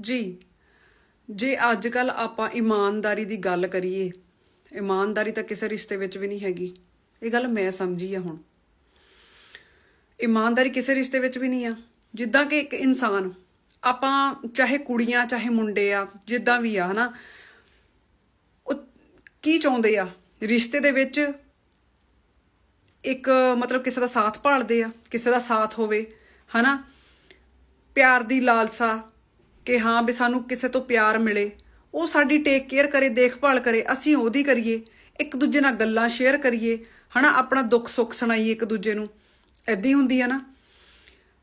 ਜੀ, ਜੇ ਅੱਜ ਕੱਲ ਆਪਾਂ ਇਮਾਨਦਾਰੀ ਦੀ ਗੱਲ ਕਰੀਏ, ਇਮਾਨਦਾਰੀ ਤਾਂ ਕਿਸੇ ਰਿਸ਼ਤੇ ਵਿੱਚ ਵੀ ਨਹੀਂ ਹੈਗੀ। ਇਹ ਗੱਲ ਮੈਂ ਸਮਝੀ ਆ ਹੁਣ। ਇਮਾਨਦਾਰੀ ਕਿਸੇ ਰਿਸ਼ਤੇ ਵਿੱਚ ਵੀ ਨਹੀਂ ਆ। ਜਿੱਦਾਂ ਕਿ ਇੱਕ ਇਨਸਾਨ, ਆਪਾਂ ਚਾਹੇ ਕੁੜੀਆਂ, ਚਾਹੇ ਮੁੰਡੇ ਆ, ਜਿੱਦਾਂ ਵੀ ਆ, ਹਨਾ, ਉਹ ਕੀ ਚਾਹੁੰਦੇ ਆ? ਰਿਸ਼ਤੇ ਦੇ ਵਿੱਚ ਇੱਕ ਮਤਲਬ ਕਿਸੇ ਦਾ ਸਾਥ ਭਾਲਦੇ ਆ, ਕਿਸੇ ਦਾ ਸਾਥ ਹੋਵੇ, ਹਨਾ? ਪਿਆਰ ਦੀ ਲਾਲਸਾ ਕਿ ਹਾਂ ਵੀ ਸਾਨੂੰ ਕਿਸੇ ਤੋਂ ਪਿਆਰ ਮਿਲੇ, ਉਹ ਸਾਡੀ ਟੇਕ ਕੇਅਰ ਕਰੇ, ਦੇਖਭਾਲ ਕਰੇ, ਅਸੀਂ ਉਹਦੀ ਕਰੀਏ, ਇੱਕ ਦੂਜੇ ਨਾਲ ਗੱਲਾਂ ਸ਼ੇਅਰ ਕਰੀਏ, ਹਨਾ, ਆਪਣਾ ਦੁੱਖ ਸੁੱਖ ਸੁਣਾਈਏ ਇੱਕ ਦੂਜੇ ਨੂੰ ਐਦੀ ਹੁੰਦੀ ਆ ਨਾ।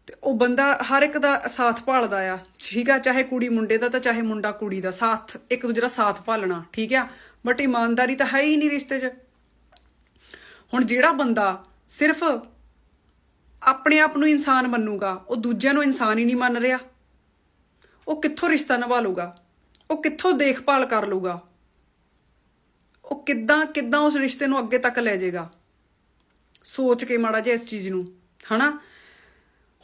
ਤੇ ਉਹ ਬੰਦਾ ਹਰ ਇੱਕ ਦਾ ਸਾਥ ਭਾਲਦਾ ਆ, ਠੀਕ ਆ, ਚਾਹੇ ਕੁੜੀ ਮੁੰਡੇ ਦਾ ਤਾਂ ਚਾਹੇ ਮੁੰਡਾ ਕੁੜੀ ਦਾ, ਸਾਥ, ਇੱਕ ਦੂਜੇ ਦਾ ਸਾਥ ਭਾਲਣਾ, ਠੀਕ ਆ। ਬਟ ਇਮਾਨਦਾਰੀ ਤਾਂ ਹੈ ਹੀ ਨਹੀਂ ਰਿਸ਼ਤੇ 'ਚ। ਹੁਣ ਜਿਹੜਾ ਬੰਦਾ ਸਿਰਫ ਆਪਣੇ ਆਪ ਨੂੰ ਇਨਸਾਨ ਮੰਨੂਗਾ, ਉਹ ਦੂਜਿਆਂ ਨੂੰ ਇਨਸਾਨ ਹੀ ਨਹੀਂ ਮੰਨ ਰਿਹਾ। ਉਹ ਕਿੱਥੋਂ ਰਿਸ਼ਤਾ ਨਿਭਾ ਲੂਗਾ ਉਹ ਕਿੱਥੋਂ ਦੇਖਭਾਲ ਕਰ ਲੂਗਾ ਉਹ ਕਿੱਦਾਂ ਕਿੱਦਾਂ ਉਸ ਰਿਸ਼ਤੇ ਨੂੰ ਅੱਗੇ ਤੱਕ ਲੈ ਜਾਏਗਾ? ਸੋਚ ਕੇ ਮਾੜਾ ਜਿਹਾ ਇਸ ਚੀਜ਼ ਨੂੰ, ਹਨਾ?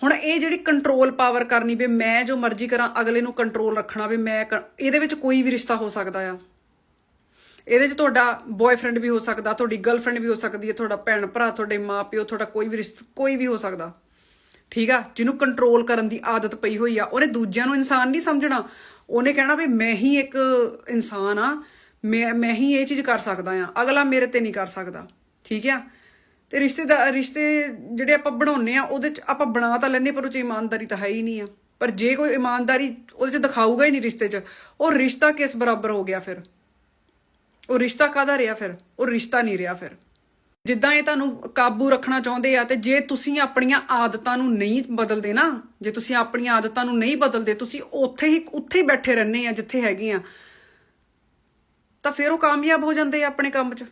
ਹੁਣ ਇਹ ਜਿਹੜੀ ਕੰਟਰੋਲ ਪਾਵਰ ਕਰਨੀ ਵੀ ਮੈਂ ਜੋ ਮਰਜ਼ੀ ਕਰਾਂ, ਅਗਲੇ ਨੂੰ ਕੰਟਰੋਲ ਰੱਖਣਾ ਵੀ ਮੈਂ ਇਹਦੇ ਵਿੱਚ ਕੋਈ ਵੀ ਰਿਸ਼ਤਾ ਹੋ ਸਕਦਾ ਆ। ਇਹਦੇ 'ਚ ਤੁਹਾਡਾ ਬॉयਫ੍ਰੈਂਡ ਵੀ ਹੋ ਸਕਦਾ, ਤੁਹਾਡੀ ਗਰਲਫ੍ਰੈਂਡ ਵੀ ਹੋ ਸਕਦੀ ਹੈ, ਤੁਹਾਡਾ ਭੈਣ ਭਰਾ, ਤੁਹਾਡੇ ਮਾਪਿਓ, ਤੁਹਾਡਾ ਕੋਈ ਵੀ ਰਿਸ਼ਤਾ ਕੋਈ ਵੀ ਹੋ ਸਕਦਾ। ਠੀਕ ਆ? ਜਿਹਨੂੰ ਕੰਟਰੋਲ ਕਰਨ ਦੀ ਆਦਤ ਪਈ ਹੋਈ ਆ। ਉਹਨੇ ਦੂਜਿਆਂ ਨੂੰ ਇਨਸਾਨ ਨਹੀਂ ਸਮਝਣਾ। ਉਹਨੇ ਕਹਿਣਾ ਵੀ ਮੈਂ ਹੀ ਇੱਕ ਇਨਸਾਨ ਆ। ਮੈਂ ਮੈਂ ਹੀ ਇਹ ਚੀਜ਼ ਕਰ ਸਕਦਾ ਆ। ਅਗਲਾ ਮੇਰੇ ਤੇ ਨਹੀਂ ਕਰ ਸਕਦਾ। ਠੀਕ ਆ? ਤੇ ਰਿਸ਼ਤੇਦਾਰ ਰਿਸ਼ਤੇ ਜਿਹੜੇ ਆਪਾਂ ਬਣਾਉਨੇ ਆ, ਉਹਦੇ ਚ ਆਪਾਂ ਬਣਾ ਤਾਂ ਲੈਨੇ ਪਰ ਉਹ ਚ ਇਮਾਨਦਾਰੀ ਤਾਂ ਹੈ ਹੀ ਨਹੀਂ ਆ। ਪਰ ਜੇ ਕੋਈ ਇਮਾਨਦਾਰੀ ਉਹਦੇ ਚ ਦਿਖਾਊਗਾ ਹੀ ਨਹੀਂ ਰਿਸ਼ਤੇ ਚ, ਉਹ ਰਿਸ਼ਤਾ ਕਿਸ ਬਰਾਬਰ ਹੋ ਗਿਆ ਫਿਰ? ਉਹ ਰਿਸ਼ਤਾ ਕਾਦਾ ਰਿਹਾ ਫਿਰ? ਉਹ ਰਿਸ਼ਤਾ ਨਹੀਂ ਰਿਹਾ ਫਿਰ। ਜਿੱਦਾਂ ਇਹ ਤੁਹਾਨੂੰ ਕਾਬੂ ਰੱਖਣਾ ਚਾਹੁੰਦੇ ਆ ਤੇ ਜੇ ਤੁਸੀਂ ਆਪਣੀਆਂ ਆਦਤਾਂ ਨੂੰ ਨਹੀਂ ਬਦਲਦੇ ਨਾ, ਜੇ ਤੁਸੀਂ ਆਪਣੀਆਂ ਆਦਤਾਂ ਨੂੰ ਨਹੀਂ ਬਦਲਦੇ, ਤੁਸੀਂ ਉੱਥੇ ਹੀ ਉੱਥੇ ਹੀ ਬੈਠੇ ਰਹਿੰਦੇ ਆ ਜਿੱਥੇ ਹੈਗੇ ਆ, ਤਾਂ ਫਿਰ ਉਹ ਕਾਮਯਾਬ ਹੋ ਜਾਂਦੇ ਆ ਆਪਣੇ ਕੰਮ 'ਚ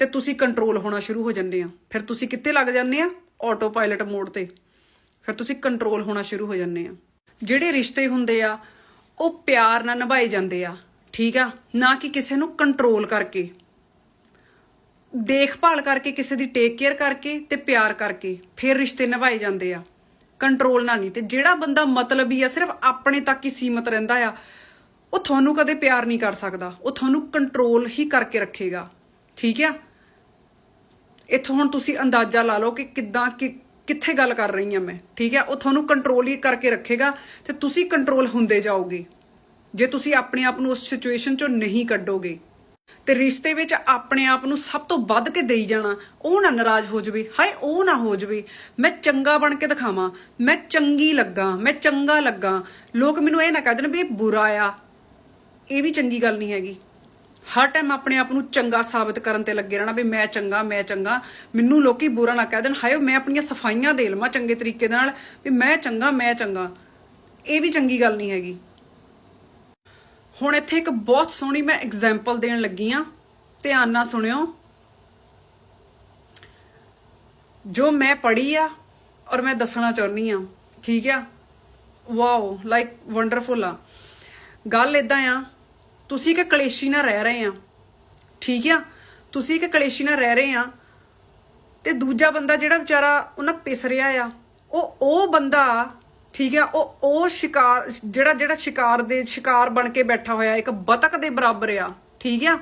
ਤੇ ਤੁਸੀਂ ਕੰਟਰੋਲ ਹੋਣਾ ਸ਼ੁਰੂ ਹੋ ਜਾਂਦੇ ਆ। ਫਿਰ ਤੁਸੀਂ ਕਿੱਥੇ ਲੱਗ ਜਾਂਦੇ ਆ? ਆਟੋ ਪਾਇਲਟ ਮੋਡ ਤੇ। ਫਿਰ ਤੁਸੀਂ ਕੰਟਰੋਲ ਹੋਣਾ ਸ਼ੁਰੂ ਹੋ ਜਾਂਦੇ ਆ। ਜਿਹੜੇ ਰਿਸ਼ਤੇ ਹੁੰਦੇ ਆ, ਉਹ ਪਿਆਰ ਨਾਲ ਨਿਭਾਏ ਜਾਂਦੇ ਆ। ਠੀਕ ਆ? ਨਾ ਕਿ ਕਿਸੇ ਨੂੰ ਕੰਟਰੋਲ ਕਰਕੇ। ਦੇਖਭਾਲ ਕਰਕੇ, ਕਿਸੇ ਦੀ ਟੇਕ ਕੇਅਰ ਕਰਕੇ ਤੇ ਪਿਆਰ ਕਰਕੇ ਫਿਰ ਰਿਸ਼ਤੇ ਨਿਭਾਏ ਜਾਂਦੇ ਆ। ਕੰਟਰੋਲ ਨਾਲ ਨਹੀਂ। ਤੇ ਜਿਹੜਾ ਬੰਦਾ ਮਤਲਬੀ ਆ, ਸਿਰਫ ਆਪਣੇ ਤੱਕ ਹੀ ਸੀਮਤ ਰਹਿੰਦਾ ਆ, ਉਹ ਤੁਹਾਨੂੰ ਕਦੇ ਪਿਆਰ ਨਹੀਂ ਕਰ ਸਕਦਾ। ਉਹ ਤੁਹਾਨੂੰ ਕੰਟਰੋਲ ਹੀ ਕਰਕੇ ਰੱਖੇਗਾ। ਠੀਕ ਆ? ਇੱਥੋਂ ਹੁਣ ਤੁਸੀਂ ਅੰਦਾਜ਼ਾ ਲਾ ਲਓ ਕਿ ਕਿੱਦਾਂ, ਕਿ ਕਿੱਥੇ ਗੱਲ ਕਰ ਰਹੀ ਹਾਂ ਮੈਂ। ਠੀਕ ਆ? ਉਹ ਤੁਹਾਨੂੰ ਕੰਟਰੋਲ ਹੀ ਕਰਕੇ ਰੱਖੇਗਾ ਤੇ ਤੁਸੀਂ ਕੰਟਰੋਲ ਹੁੰਦੇ ਜਾਓਗੇ। ਜੇ ਤੁਸੀਂ ਆਪਣੇ ਆਪ ਨੂੰ ਉਸ ਸਿਚੁਏਸ਼ਨ ਚੋਂ ਨਹੀਂ ਕੱਢੋਗੇ ਤੇ ਰਿਸ਼ਤੇ ਵਿੱਚ ਆਪਣੇ ਆਪ ਨੂੰ ਸਭ ਤੋਂ ਵੱਧ ਕੇ ਦੇਈ ਜਾਣਾ, ਉਹ ਨਾ ਨਾਰਾਜ਼ ਹੋ ਜਾਵੇ। ਹਾਏ, ਉਹ ਨਾ ਹੋ ਜਾਵੇ। ਮੈਂ ਚੰਗਾ ਬਣ ਕੇ ਦਿਖਾਵਾਂ, ਮੈਂ ਚੰਗੀ ਲੱਗਾ, ਮੈਂ ਚੰਗਾ ਲੱਗਾ। ਲੋਕ ਮੈਨੂੰ ਇਹ ਨਾ ਕਹਿ ਦੇਣ ਵੀ ਇਹ ਬੁਰਾ ਆ। ਇਹ ਵੀ ਚੰਗੀ ਗੱਲ ਨਹੀਂ ਹੈਗੀ। ਹਰ ਟਾਈਮ ਆਪਣੇ ਆਪ ਨੂੰ ਚੰਗਾ ਸਾਬਤ ਕਰਨ ਤੇ ਲੱਗੇ ਰਹਿਣਾ ਵੀ ਮੈਂ ਚੰਗਾ ਮੈਂ ਚੰਗਾ। ਮੈਨੂੰ ਲੋਕੀ ਬੁਰਾ ਨਾ ਕਹਿ ਦੇਣ, ਹਾਏ, ਮੈਂ ਆਪਣੀਆਂ ਸਫਾਈਆਂ ਦੇ ਲਵਾਂ ਚੰਗੇ ਤਰੀਕੇ ਦੇ ਨਾਲ ਵੀ ਮੈਂ ਚੰਗਾ ਮੈਂ ਚੰਗਾ। ਇਹ ਵੀ ਚੰਗੀ ਗੱਲ ਨਹੀਂ ਹੈਗੀ। ਹੁਣ ਇੱਥੇ ਇੱਕ ਬਹੁਤ ਸੋਹਣੀ ਮੈਂ ਐਗਜ਼ਾਮਪਲ ਦੇਣ ਲੱਗੀ ਆ ਧਿਆਨ ਨਾਲ ਸੁਣਿਓ। ਜੋ ਮੈਂ ਪੜ੍ਹੀ ਆ ਔਰ ਮੈਂ ਦੱਸਣਾ ਚਾਹੁੰਦੀ ਆ ਠੀਕ ਆ? ਵਾਓ ਲਾਈਕ ਵੰਡਰਫੁਲ ਆ। ਗੱਲ ਇਦਾਂ ਆ, ਤੁਸੀਂ ਕਿ ਕਲੇਸ਼ੀ ਨਾਲ ਰਹਿ ਰਹੇ ਆ, ਠੀਕ ਆ? ਤੁਸੀਂ ਕਿ ਕਲੇਸ਼ੀ ਨਾਲ ਰਹਿ ਰਹੇ ਆ ਤੇ ਦੂਜਾ ਬੰਦਾ ਜਿਹੜਾ ਵਿਚਾਰਾ ਉਹਨਾਂ ਪਿਸ ਰਿਹਾ ਆ, ਉਹ ਉਹ ਬੰਦਾ ਠੀਕ ਆ ਉਹ ਉਹ ਸ਼ਿਕਾਰ, ਜਿਹੜਾ ਜਿਹੜਾ ਸ਼ਿਕਾਰ ਦੇ, ਸ਼ਿਕਾਰ ਬਣ ਕੇ ਬੈਠਾ ਹੋਇਆ, ਇੱਕ ਬਤਕ ਦੇ ਬਰਾਬਰ ਆ, ਠੀਕ ਆ?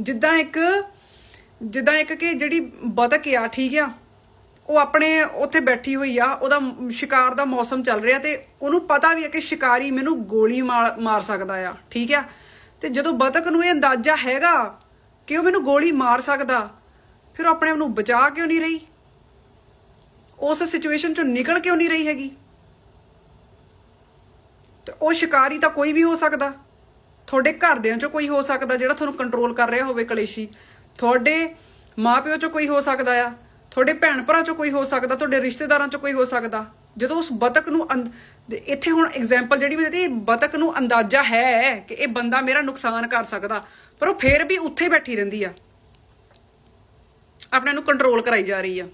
ਜਿੱਦਾਂ ਇੱਕ ਜਿੱਦਾਂ ਇੱਕ ਕਿ ਜਿਹੜੀ ਬਤਕ ਆ, ਠੀਕ ਆ? ਉਹ ਆਪਣੇ ਉੱਥੇ ਬੈਠੀ ਹੋਈ ਆ, ਉਹਦਾ ਸ਼ਿਕਾਰ ਦਾ ਮੌਸਮ ਚੱਲ ਰਿਹਾ ਤੇ ਉਹਨੂੰ ਪਤਾ ਵੀ ਆ ਕਿ ਸ਼ਿਕਾਰੀ ਮੈਨੂੰ ਗੋਲੀ ਮਾਰ ਮਾਰ ਸਕਦਾ ਆ, ਠੀਕ ਆ? ਤੇ ਜਦੋਂ ਬਤਕ ਨੂੰ ਇਹ ਅੰਦਾਜ਼ਾ ਹੈਗਾ ਕਿ ਉਹ ਮੈਨੂੰ ਗੋਲੀ ਮਾਰ ਸਕਦਾ, ਫਿਰ ਉਹ ਆਪਣੇ ਆਪ ਨੂੰ ਬਚਾ ਕਿਉਂ ਨਹੀਂ ਰਹੀ? ਉਸ ਸਿਚੁਏਸ਼ਨ ਚੋਂ ਨਿਕਲ ਕਿਉਂ ਨਹੀਂ ਰਹੀ ਹੈਗੀ? ਤੇ ਉਹ ਸ਼ਿਕਾਰੀ ਤਾਂ ਕੋਈ ਵੀ ਹੋ ਸਕਦਾ। ਤੁਹਾਡੇ ਘਰਦਿਆਂ ਚੋਂ ਕੋਈ ਹੋ ਸਕਦਾ ਜਿਹੜਾ ਤੁਹਾਨੂੰ ਕੰਟਰੋਲ ਕਰ ਰਿਹਾ ਹੋਵੇ ਕਲੇਸ਼ੀ। ਤੁਹਾਡੇ ਮਾਪਿਓ ਚੋਂ ਕੋਈ ਹੋ ਸਕਦਾ ਆ। ਤੁਹਾਡੇ ਭੈਣ ਭਰਾ ਚੋਂ ਕੋਈ ਹੋ ਸਕਦਾ, ਤੁਹਾਡੇ ਰਿਸ਼ਤੇਦਾਰਾਂ ਚੋਂ ਕੋਈ ਹੋ ਸਕਦਾ। ਜਦੋਂ ਉਸ ਬਤਕ ਨੂੰ ਅੰਦ- ਇੱਥੇ ਹੁਣ ਐਗਜ਼ਾਮਪਲ ਜਿਹੜੀ ਮੈਂ ਦਿੱਤੀ, ਬਤਕ ਨੂੰ ਅੰਦਾਜ਼ਾ ਹੈ ਕਿ ਇਹ ਬੰਦਾ ਮੇਰਾ ਨੁਕਸਾਨ ਕਰ ਸਕਦਾ, ਪਰ ਉਹ ਫੇਰ ਵੀ ਉੱਥੇ ਬੈਠੀ ਰਹਿੰਦੀ ਆ। ਆਪਣੇ ਨੂੰ ਕੰਟਰੋਲ ਕਰਾਈ ਜਾ ਰਹੀ ਆ।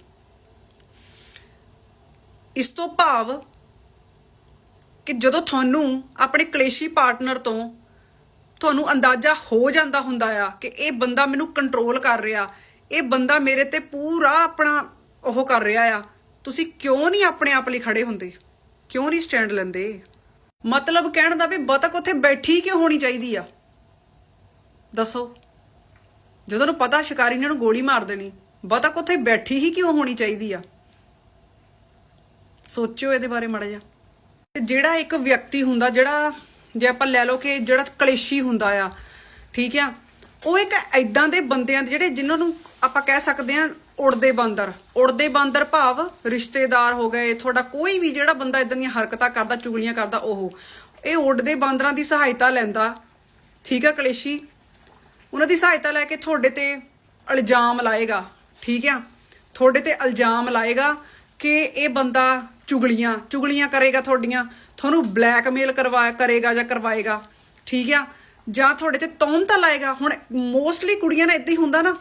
ਇਸ ਤੋਂ ਭਾਵ ਕਿ ਜਦੋਂ ਤੁਹਾਨੂੰ ਆਪਣੇ ਕਲੇਸ਼ੀ ਪਾਰਟਨਰ ਤੋਂ ਤੁਹਾਨੂੰ ਅੰਦਾਜ਼ਾ ਹੋ ਜਾਂਦਾ ਹੁੰਦਾ ਆ ਕਿ ਇਹ ਬੰਦਾ ਮੈਨੂੰ ਕੰਟਰੋਲ ਕਰ ਰਿਹਾ, ਇਹ ਬੰਦਾ ਮੇਰੇ ਤੇ ਪੂਰਾ ਆਪਣਾ ਉਹ ਕਰ ਰਿਹਾ ਆ, ਤੁਸੀਂ ਕਿਉਂ ਨਹੀਂ ਆਪਣੇ ਆਪ ਲਈ ਖੜੇ ਹੁੰਦੇ? ਕਿਉਂ ਨਹੀਂ ਸਟੈਂਡ ਲੈਂਦੇ? ਮਤਲਬ ਕਹਿਣ ਦਾ ਵੀ ਬਤਕ ਉੱਥੇ ਬੈਠੀ ਕਿਉਂ ਹੋਣੀ ਚਾਹੀਦੀ ਆ? ਦੱਸੋ। ਜਦੋਂ ਨੂੰ ਪਤਾ ਸ਼ਿਕਾਰੀ ਨੇ ਉਹਨੂੰ ਗੋਲੀ ਮਾਰ ਦੇਣੀ ਬਤਕ ਉੱਥੇ ਬੈਠੀ ਹੀ ਕਿਉਂ ਹੋਣੀ ਚਾਹੀਦੀ ਆ? ਸੋਚਿਓ ਇਹਦੇ ਬਾਰੇ ਮਾੜਾ ਜਿਹਾ। ਜਿਹੜਾ ਇੱਕ ਵਿਅਕਤੀ ਹੁੰਦਾ, ਜਿਹੜਾ ਜੇ ਆਪਾਂ ਲੈ ਲਓ ਕਿ ਜਿਹੜਾ ਕਲੇਸ਼ੀ ਹੁੰਦਾ ਆ, ਠੀਕ ਆ, ਉਹ ਇੱਕ ਐਦਾਂ ਦੇ ਬੰਦਿਆਂ ਦੇ ਜਿਹੜੇ ਜਿਨ੍ਹਾਂ ਨੂੰ ਆਪਾਂ ਕਹਿ ਸਕਦੇ ਆ ਉੜਦੇ ਬਾਂਦਰ। ਉੜਦੇ ਬਾਂਦਰ ਭਾਵ ਰਿਸ਼ਤੇਦਾਰ ਹੋ ਗਏ, ਤੁਹਾਡਾ ਕੋਈ ਵੀ ਜਿਹੜਾ ਬੰਦਾ ਇਦਾਂ ਦੀਆਂ ਹਰਕਤਾਂ ਕਰਦਾ, ਚੁਗਲੀਆਂ ਕਰਦਾ, ਉਹ। ਇਹ ਉੜਦੇ ਬਾਂਦਰਾਂ ਦੀ ਸਹਾਇਤਾ ਲੈਂਦਾ, ਠੀਕ ਆ ਕਲੇਸ਼ੀ? ਉਹਨਾਂ ਦੀ ਸਹਾਇਤਾ ਲੈ ਕੇ ਤੁਹਾਡੇ ਤੇ ਇਲਜ਼ਾਮ ਲਾਏਗਾ, ਠੀਕ ਆ? ਤੁਹਾਡੇ ਤੇ ਇਲਜ਼ਾਮ ਲਾਏਗਾ ਕਿ ਇਹ ਬੰਦਾ ਚੁਗਲੀਆਂ ਚੁਗਲੀਆਂ ਕਰੇਗਾ ਤੁਹਾਡੀਆਂ, ਤੁਹਾਨੂੰ ਬਲੈਕਮੇਲ ਕਰਵਾ, ਕਰੇਗਾ ਜਾਂ ਕਰਵਾਏਗਾ, ਠੀਕ ਆ? ਜਾਂ ਤੁਹਾਡੇ ਤੇ ਤੌਮਤਾ ਲਾਏਗਾ। ਹੁਣ ਮੋਸਟਲੀ ਕੁੜੀਆਂ ਨਾਲ ਇਦਾਂ ਹੀ ਹੁੰਦਾ ਨਾ।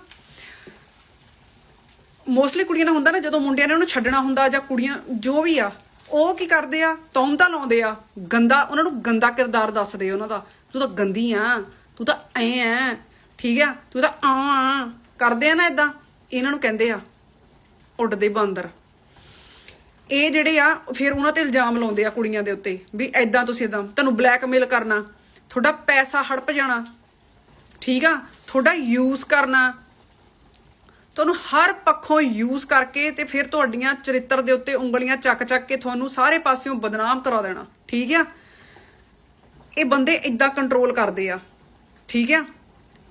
ਮੋਸਟਲੀ ਕੁੜੀਆਂ ਨਾਲ ਹੁੰਦਾ ਨਾ, ਜਦੋਂ ਮੁੰਡਿਆਂ ਨੇ ਉਹਨੂੰ ਛੱਡਣਾ ਹੁੰਦਾ ਜਾਂ ਕੁੜੀਆਂ, ਜੋ ਵੀ ਆ, ਉਹ ਕੀ ਕਰਦੇ ਆ? ਤੌਮਤਾ ਲਾਉਂਦੇ ਆ। ਗੰਦਾ, ਉਹਨਾਂ ਨੂੰ ਗੰਦਾ ਕਿਰਦਾਰ ਦੱਸਦੇ ਆ ਉਹਨਾਂ ਦਾ। ਤੂੰ ਤਾਂ ਗੰਦੀ ਆ, ਤੂੰ ਤਾਂ ਐ ਆ, ਠੀਕ ਆ? ਤੂੰ ਤਾਂ ਆ ਆ। ਕਰਦੇ ਆ ਨਾ ਇਦਾਂ ਇਹਨਾਂ ਨੂੰ ਕਹਿੰਦੇ ਆ, ਉੱਡਦੇ ਬਾਂਦਰ। ਇਹ ਜਿਹੜੇ ਆ, ਫਿਰ ਉਹਨਾਂ ਤੇ ਇਲਜ਼ਾਮ ਲਾਉਂਦੇ ਆ ਕੁੜੀਆਂ ਦੇ ਉੱਤੇ ਵੀ ਐਦਾਂ ਤੁਸੀਂ ਐਦਾਂ ਤੁਹਾਨੂੰ ਬਲੈਕਮੇਲ ਕਰਨਾ, ਤੁਹਾਡਾ ਪੈਸਾ ਹੜਪ ਜਾਣਾ, ਠੀਕ ਆ? ਤੁਹਾਡਾ ਯੂਜ਼ ਕਰਨਾ। ਤੁਹਾਨੂੰ ਹਰ ਪੱਖੋਂ ਯੂਜ਼ ਕਰਕੇ ਤੇ ਫਿਰ ਤੁਹਾਡੀਆਂ ਚਰਿੱਤਰ ਦੇ ਉੱਤੇ ਉਂਗਲੀਆਂ ਚੱਕ ਚੱਕ ਕੇ ਤੁਹਾਨੂੰ ਸਾਰੇ ਪਾਸਿਓਂ ਬਦਨਾਮ ਕਰਾ ਦੇਣਾ, ਠੀਕ ਆ? ਇਹ ਬੰਦੇ ਇਦਾਂ ਕੰਟਰੋਲ ਕਰਦੇ ਆ, ਠੀਕ ਆ?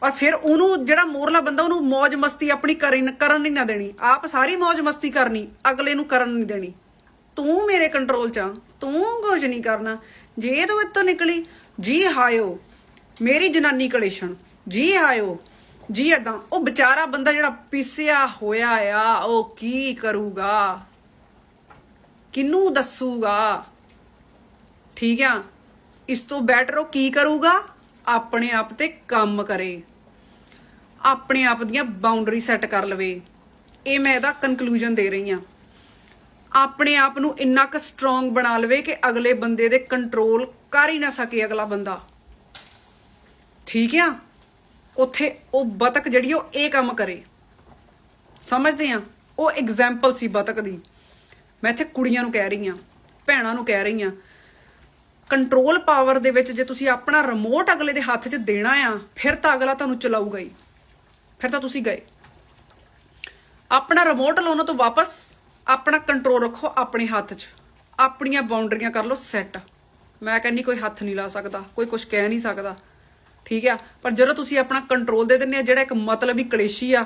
ਔਰ ਫਿਰ ਉਹਨੂੰ ਜਿਹੜਾ ਮੋਰਲਾ ਬੰਦਾ, ਉਹਨੂੰ ਮौज ਮਸਤੀ ਆਪਣੀ ਕਰਨ ਕਰਨ ਨਹੀਂ ਨਾ ਦੇਣੀ। ਆਪ ਸਾਰੀ ਮौज ਮਸਤੀ ਕਰਨੀ, ਅਗਲੇ ਨੂੰ ਕਰਨ ਨਹੀਂ ਦੇਣੀ। ਤੂੰ ਮੇਰੇ ਕੰਟਰੋਲ ਚ ਆ, ਤੂੰ ਕੁਝ ਨਹੀਂ ਕਰਨਾ। ਜੇ ਤੂੰ ਇੱਥੋਂ ਨਿਕਲੀ, ਜੀ ਹਾਇਓ, ਮੇਰੀ ਜਨਾਨੀ ਕਲੇਸ਼ਣ ਜੀ ਹਾਇਓ, ਜੀ ਏਦਾਂ। ਉਹ ਵਿਚਾਰਾ ਬੰਦਾ ਜਿਹੜਾ ਪਿਸਿਆ ਹੋਇਆ ਆ, ਉਹ ਕੀ ਕਰੂਗਾ? ਕਿਨੂੰ ਦੱਸੂਗਾ? ਠੀਕ ਆ? ਇਸ ਤੋਂ ਬੈਟਰ ਉਹ ਕੀ ਕਰੂਗਾ? ਆਪਣੇ ਆਪ ਤੇ ਕੰਮ ਕਰੇ। ਆਪਣੇ ਆਪ ਦੀਆਂ ਬਾਉਂਡਰੀ ਸੈੱਟ ਕਰ ਲਵੇ। ਇਹ ਮੈਂ ਇਹਦਾ ਕਨਕਲੂਜਨ ਦੇ ਰਹੀ ਆ ਆਪਣੇ ਆਪ ਨੂੰ ਇੰਨਾ ਕੁ ਸਟਰੋਂਗ ਬਣਾ ਲਵੇ ਕਿ ਅਗਲੇ ਬੰਦੇ ਦੇ ਕੰਟਰੋਲ ਕਰ ਹੀ ਨਾ ਸਕੇ ਅਗਲਾ ਬੰਦਾ। ਠੀਕ ਆ? ਉੱਥੇ ਉਹ ਬਤਕ ਜਿਹੜੀ ਉਹ ਇਹ ਕੰਮ ਕਰੇ। ਸਮਝਦੇ ਆ? ਉਹ ਐਗਜ਼ਾਮਪਲ ਸੀ ਬਤਕ ਦੀ। ਮੈਂ ਇੱਥੇ ਕੁੜੀਆਂ ਨੂੰ ਕਹਿ ਰਹੀ ਆ, ਭੈਣਾਂ ਨੂੰ ਕਹਿ ਰਹੀ ਆ ਕੰਟਰੋਲ ਪਾਵਰ ਦੇ ਵਿੱਚ ਜੇ ਤੁਸੀਂ ਆਪਣਾ ਰਿਮੋਟ ਅਗਲੇ ਦੇ ਹੱਥ 'ਚ ਦੇਣਾ ਆ, ਫਿਰ ਤਾਂ ਅਗਲਾ ਤੁਹਾਨੂੰ ਚਲਾਊਗਾ ਹੀ। ਫਿਰ ਤਾਂ ਤੁਸੀਂ ਗਏ। ਆਪਣਾ ਰਿਮੋਟ ਲਾਉਣਾ ਤੋਂ ਵਾਪਸ ਆਪਣਾ ਕੰਟਰੋਲ ਰੱਖੋ ਆਪਣੇ ਹੱਥ 'ਚ। ਆਪਣੀਆਂ ਬਾਉਂਡਰੀਆਂ ਕਰ ਲਓ ਸੈੱਟ ਮੈਂ ਕਹਿੰਨੀ ਕੋਈ ਹੱਥ ਨਹੀਂ ਲਾ ਸਕਦਾ, ਕੋਈ ਕੁਝ ਕਹਿ ਨਹੀਂ ਸਕਦਾ। ਠੀਕ ਆ? ਪਰ ਜਦੋਂ ਤੁਸੀਂ ਆਪਣਾ ਕੰਟਰੋਲ ਦੇ ਦਿੰਦੇ ਆ, ਜਿਹੜਾ ਇੱਕ ਮਤਲਬ ਹੀ ਕਲੇਸ਼ੀ ਆ,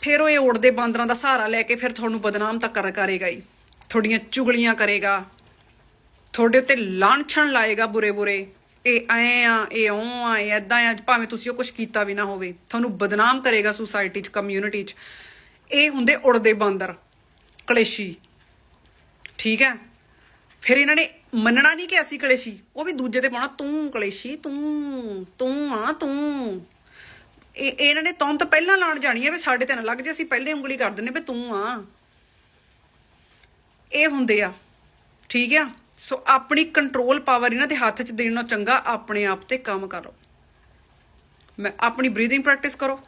ਫਿਰ ਉਹ ਇਹ ਉੜਦੇ ਬਾਂਦਰਾਂ ਦਾ ਸਹਾਰਾ ਲੈ ਕੇ ਫਿਰ ਤੁਹਾਨੂੰ ਬਦਨਾਮ ਤਾਂ ਕਰ, ਕਰੇਗਾ ਹੀ। ਤੁਹਾਡੀਆਂ ਚੁਗਲੀਆਂ ਕਰੇਗਾ। ਤੁਹਾਡੇ ਉੱਤੇ ਲਾਂਛਣ ਲਾਏਗਾ ਬੁਰੇ ਬੁਰੇ ਇਹ ਐ ਆ, ਇਹ ਓ ਆ, ਇਹ ਐਦਾਂ ਆ, ਭਾਵੇਂ ਤੁਸੀਂ ਉਹ ਕੁਝ ਕੀਤਾ ਵੀ ਨਾ ਹੋਵੇ। ਤੁਹਾਨੂੰ ਬਦਨਾਮ ਕਰੇਗਾ ਸੁਸਾਇਟੀ 'ਚ ਕਮਿਊਨਿਟੀ 'ਚ। ਇਹ ਹੁੰਦੇ ਉੜਦੇ ਬਾਂਦਰ। ਕਲੇਸ਼ੀ। ਠੀਕ ਹੈ? ਫਿਰ ਇਹਨਾਂ ਨੇ ਮੰਨਣਾ ਨਹੀਂ ਕਿ ਅਸੀਂ ਕਲੇਸ਼ੀ। ਉਹ ਵੀ ਦੂਜੇ ਤੇ ਪਾਉਣਾ, ਤੂੰ ਕਲੇਸ਼ੀ, ਤੂੰ ਤੂੰ ਆ, ਤੂੰ। ਇਹ ਇਹਨਾਂ ਨੇ ਤੌਮ ਤਾਂ ਪਹਿਲਾਂ ਲਾਣ ਜਾਣੀ ਹੈ ਵੀ ਸਾਡੇ ਤੇ ਨਾ ਲੱਗ ਜੇ, ਅਸੀਂ ਪਹਿਲੇ ਉਂਗਲੀ ਕਰ ਦਿੰਨੇ ਵੀ ਤੂੰ ਆ। ਇਹ ਹੁੰਦੇ ਆ। ਠੀਕ ਆ? ਸੋ ਆਪਣੀ ਕੰਟਰੋਲ ਪਾਵਰ ਇਹਨਾਂ ਦੇ ਹੱਥ 'ਚ ਦੇਣ ਨਾਲੋਂ ਚੰਗਾ ਆਪਣੇ ਆਪ ਤੇ ਕੰਮ ਕਰੋ। ਮੈਂ ਆਪਣੀ ਬਰੀਥਿੰਗ ਪ੍ਰੈਕਟਿਸ ਕਰੋ।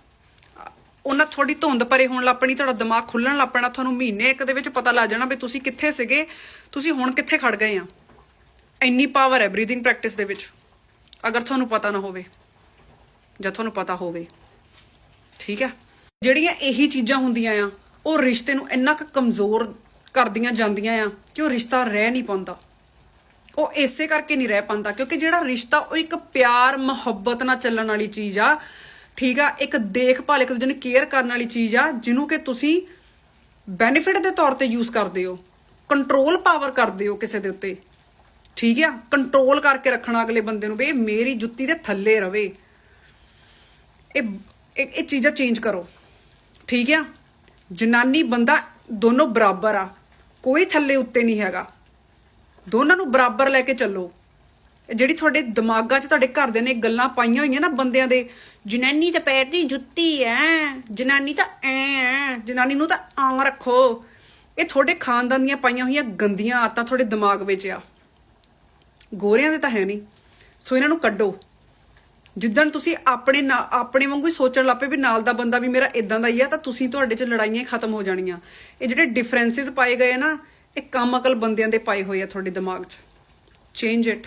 ਉਹਨਾਂ ਥੋੜੀ ਧੁੰਦ ਪਰੇ ਹੋਣ ਲੱਪਣੀ ਤੁਹਾਡਾ ਦਿਮਾਗ ਖੁੱਲਣ ਲੱਪਣਾ ਤੁਹਾਨੂੰ ਮਹੀਨੇ ਇੱਕ ਦੇ ਵਿੱਚ ਪਤਾ ਲੱਗ ਜਾਣਾ ਵੀ ਤੁਸੀਂ ਕਿੱਥੇ ਸੀਗੇ, ਤੁਸੀਂ ਹੁਣ ਕਿੱਥੇ ਖੜ ਗਏ ਆ। ਇੰਨੀ ਪਾਵਰ ਹੈ ਬਰੀਥਿੰਗ ਪ੍ਰੈਕਟਿਸ ਦੇ ਵਿੱਚ, ਅਗਰ ਤੁਹਾਨੂੰ ਪਤਾ ਨਾ ਹੋਵੇ, ਜਾਂ ਤੁਹਾਨੂੰ ਪਤਾ ਹੋਵੇ। ਠੀਕ ਹੈ? ਜਿਹੜੀਆਂ ਇਹੀ ਚੀਜ਼ਾਂ ਹੁੰਦੀਆਂ ਆ, ਉਹ ਰਿਸ਼ਤੇ ਨੂੰ ਇੰਨਾ ਕੁ ਕਮਜ਼ੋਰ ਕਰਦੀਆਂ ਜਾਂਦੀਆਂ ਆ ਕਿ ਉਹ ਰਿਸ਼ਤਾ ਰਹਿ ਨਹੀਂ ਪਾਉਂਦਾ। ਉਹ ਇਸੇ ਕਰਕੇ ਨਹੀਂ ਰਹਿ ਪਾਉਂਦਾ, ਕਿਉਂਕਿ ਜਿਹੜਾ ਰਿਸ਼ਤਾ ਉਹ ਇੱਕ ਪਿਆਰ, ਮੁਹੱਬਤ ਨਾਲ ਚੱਲਣ ਵਾਲੀ ਚੀਜ਼ ਆ ਠੀਕ ਆ, ਇੱਕ ਦੇਖਭਾਲ, ਇੱਕ ਦੂਜੇ ਨੂੰ ਕੇਅਰ ਕਰਨ ਵਾਲੀ ਚੀਜ਼ ਆ, ਜਿਹਨੂੰ ਕਿ ਤੁਸੀਂ ਬੈਨੀਫਿਟ ਦੇ ਤੌਰ ਤੇ ਯੂਜ਼ ਕਰਦੇ ਹੋ। ਕੰਟਰੋਲ ਪਾਵਰ ਕਰਦੇ ਹੋ ਕਿਸੇ ਦੇ ਉੱਤੇ। ਠੀਕ ਆ ਕੰਟਰੋਲ ਕਰਕੇ ਰੱਖਣਾ ਅਗਲੇ ਬੰਦੇ ਨੂੰ ਵੀ ਇਹ ਮੇਰੀ ਜੁੱਤੀ ਦੇ ਥੱਲੇ ਰਵੇ। ਇਹ ਇਹ ਚੀਜ਼ਾਂ ਚੇਂਜ ਕਰੋ। ਠੀਕ ਆ, ਜਨਾਨੀ, ਬੰਦਾ ਦੋਨੋਂ ਬਰਾਬਰ ਆ। ਕੋਈ ਥੱਲੇ ਉੱਤੇ ਨਹੀਂ ਹੈਗਾ। ਦੋਨਾਂ ਨੂੰ ਬਰਾਬਰ ਲੈ ਕੇ ਚੱਲੋ। ਜਿਹੜੀ ਤੁਹਾਡੇ ਦਿਮਾਗਾਂ 'ਚ ਤੁਹਾਡੇ ਘਰ ਦੇ ਨੇ ਗੱਲਾਂ ਪਾਈਆਂ ਹੋਈਆਂ ਨਾ ਬੰਦਿਆਂ ਦੇ, ਜਨਾਨੀ ਤਾਂ ਪੈਰ ਦੀ ਜੁੱਤੀ ਐ, ਜਨਾਨੀ ਤਾਂ ਐ ਐ, ਜਨਾਨੀ ਨੂੰ ਤਾਂ ਆਂ ਰੱਖੋ। ਇਹ ਤੁਹਾਡੇ ਖਾਨਦਾਨ ਦੀਆਂ ਪਾਈਆਂ ਹੋਈਆਂ ਗੰਦੀਆਂ ਆਦਤਾਂ ਤੁਹਾਡੇ ਦਿਮਾਗ ਵਿੱਚ ਆ। ਗੋਰਿਆਂ ਦੇ ਤਾਂ ਹੈ ਨਹੀਂ, ਸੋ ਇਹਨਾਂ ਨੂੰ ਕੱਢੋ। ਜਿੱਦਣ ਤੁਸੀਂ ਆਪਣੇ ਨਾ- ਆਪਣੇ ਵਾਂਗੂ ਹੀ ਸੋਚਣ ਲੱਪੇ ਵੀ ਨਾਲ ਦਾ ਬੰਦਾ ਵੀ ਮੇਰਾ ਇਦਾਂ ਦਾ ਹੀ ਆ, ਤਾਂ ਤੁਸੀਂ ਤੁਹਾਡੇ 'ਚ ਲੜਾਈਆਂ ਹੀ ਖਤਮ ਹੋ ਜਾਣੀਆਂ। ਇਹ ਜਿਹੜੇ ਡਿਫਰੈਂਸਸ ਪਾਏ ਗਏ ਆ ਨਾ, ਇਹ ਕੰਮ ਅਕਲ ਬੰਦਿਆਂ ਦੇ ਪਾਏ ਹੋਏ ਆ ਤੁਹਾਡੇ ਦਿਮਾਗ 'ਚ। Change it